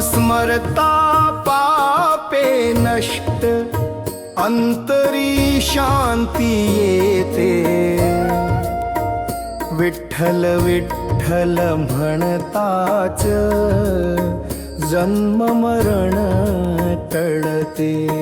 स्मरता पापे नष्ट अंतरी शांती येते. विठ्ठल विठ्ठल म्हणताच जन्म मरण टळते.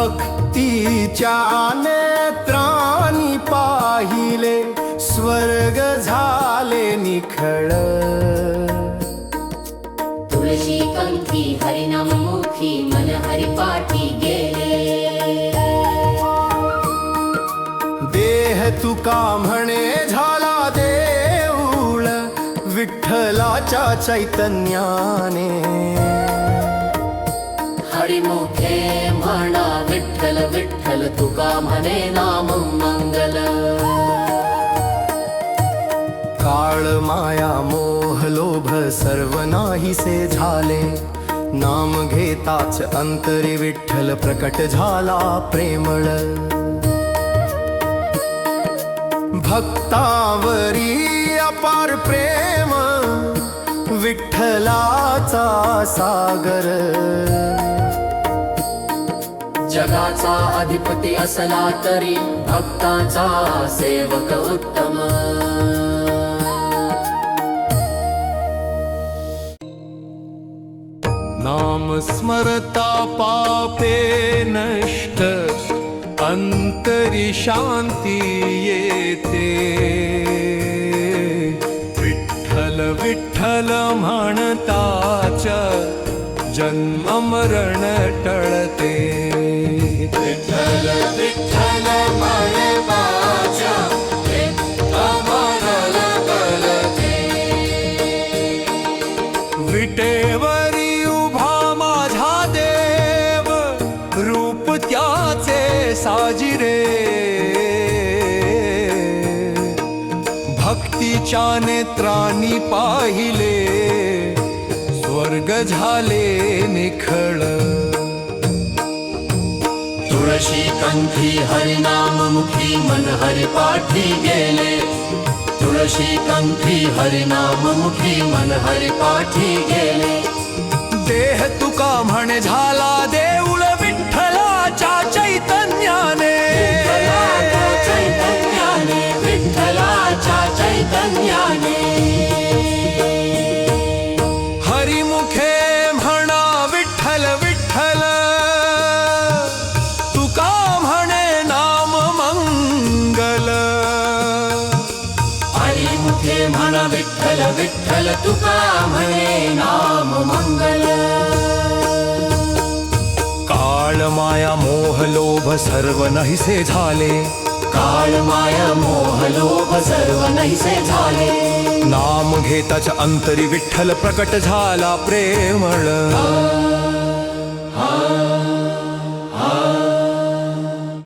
भक्तीच्या नेत्रांनी पाहिले स्वर्ग झाले निखळ. तुळशी कंठी हरिनाम मुखी मन हरिपाठी गेले. देह तुका म्हणे झाला देऊळ विठ्ठलाच्या चैतन्याने. हरिमुखे म्हणा विठ्ठल विठ्ठल तुका म्हणे नाम मंगल. काळ माया मोह लोभ सर्व नाहीसे झाले. नाम घेताच अंतरी विठ्ठल प्रकट झाला प्रेमळ. भक्तावरी अपार प्रेम विठ्ठलाचा सागर. जगाचा अधिपती असला तरी भक्ताचा सेवक उत्तम. नाम स्मरता पापे नष्ट अंतरी शांती येते. विठ्ठल विठ्ठल म्हणताच जन्म मरण टळते. विठ्ठल विठ्ठल म्हणताच मरण टळते विटेवरी उभा माझा देव रूप त्याचे साजिरे. भक्तीच्या नेत्रांनी पाहिले स्वर्ग झाले निखळ. तुळशी कंठी हरिनाम मुखी मन हरिपाठी गेले? तुळशी कंठी हरिनाम मुखी मन हरिपाठी गेले? देह तुका म्हण झाला म्हण विठ्ठल विठ्ठल तुका म्हणे नाम मंगल. काळ माया मोह लोभ सर्व नाहीसे झाले. काळ माया मोह लोभ सर्व नाहीसे झाले. नाम घेताच अंतरी विठ्ठल प्रकट झाला प्रेमळ.